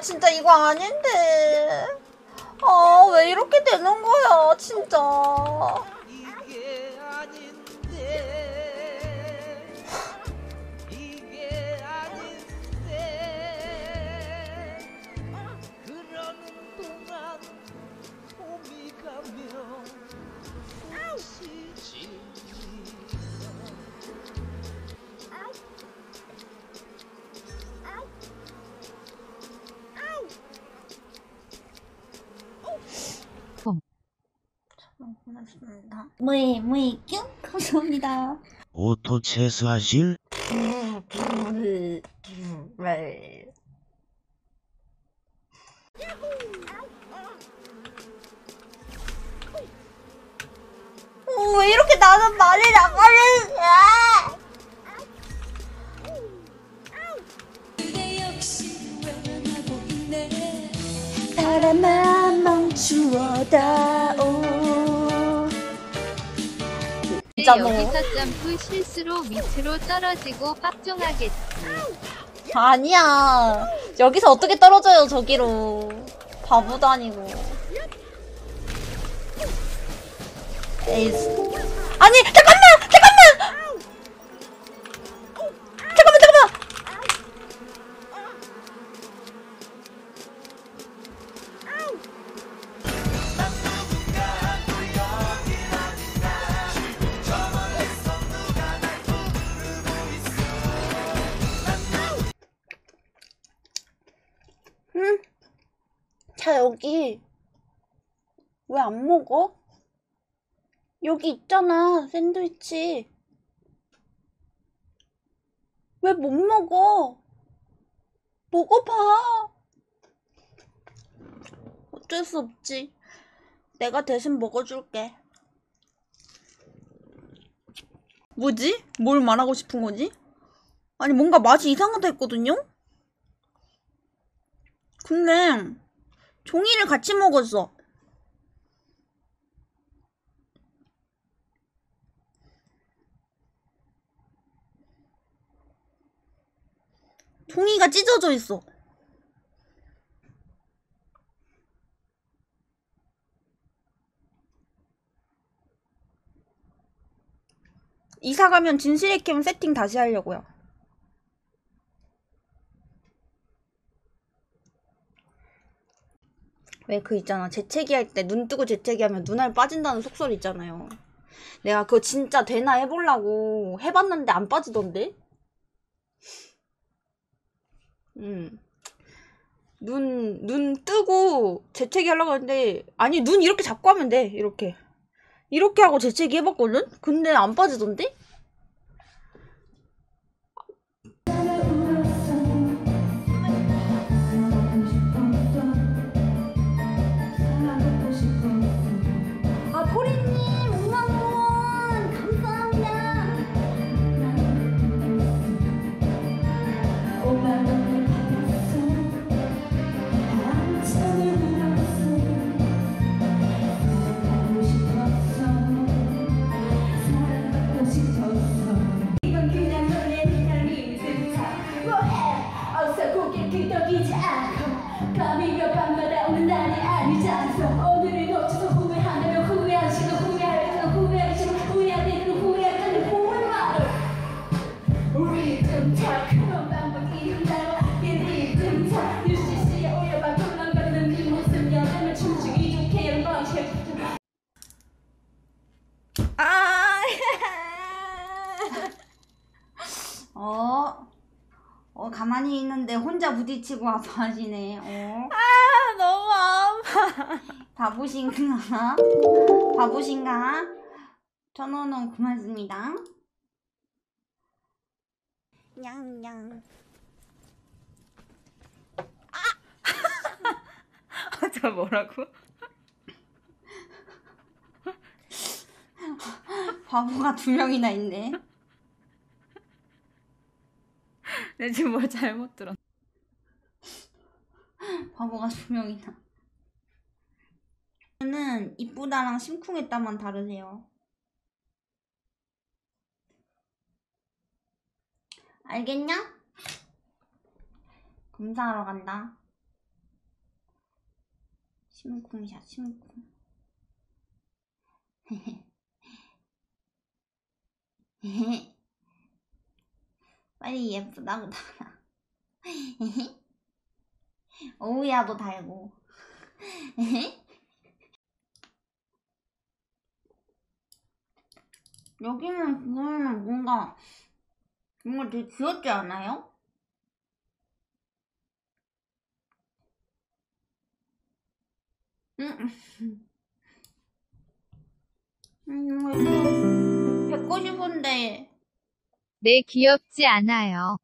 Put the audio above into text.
나 진짜 이거 아닌데. 아, 왜 이렇게 되는 거야, 진짜. 고맙습니다. 무이, 무이, 뀨? 감사합니다. 오토 체스하실? 왜 이렇게 나는 말이 나가는 거야? 바람만 멈추어다 오 여기서 점프 실수로 밑으로 떨어지고 빡종하겠지. 아니야. 여기서 어떻게 떨어져요 저기로. 바보도 아니고. 에이스. 아니 잠깐만 자, 여기. 왜 안 먹어? 여기 있잖아, 샌드위치. 왜 못 먹어? 먹어봐. 어쩔 수 없지. 내가 대신 먹어줄게. 뭐지? 뭘 말하고 싶은 거지? 아니, 뭔가 맛이 이상하다 했거든요? 근데 종이를 같이 먹었어. 종이가 찢어져 있어. 이사 가면 진실의 캠 세팅 다시 하려고요. 왜 그 있잖아 재채기 할 때 눈 뜨고 재채기 하면 눈알 빠진다는 속설이 있잖아요 내가 그거 진짜 되나 해보려고 해봤는데 안 빠지던데 음. 눈, 눈 뜨고 재채기 하려고 했는데 아니 눈 이렇게 잡고 하면 돼 이렇게 이렇게 하고 재채기 해봤거든? 근데 안 빠지던데? 밤이며 밤마다 오는 날이 아니잖소. 오늘을 놓쳐서 후회한다면 후회한 시간 후회할 때는 후회하기 싫어 후회할 때는 후회할 때는 후회 말을. 리듬 타 그런 방법이 있나요 이 리듬 타 뉴시시에 올려봐 도망가는 네 모습 여자면 춤추기 좋게 연방 아. 어, 어, 가만히 있는데 혼자 부딪히고 아파하시네. 어. 아 너무 아파. 바보신가? 바보신가? 천원은 고맙습니다. 냥냥. 저 뭐라고? 바보가 두 명이나 있네. 내 지금 뭘 잘못 들었? 바보가 두 명이나. 는 이쁘다랑 심쿵했다만 다르세요. 알겠냐? 검사하러 간다. 심쿵샷 심쿵 빨리 예쁘다고 달아 오우야도 달고. 여기는 그거는 뭔가 뭔가 되게 귀엽지 않아요? 음, 음, 이거 뵙고 싶은데 네 귀엽지 않아요.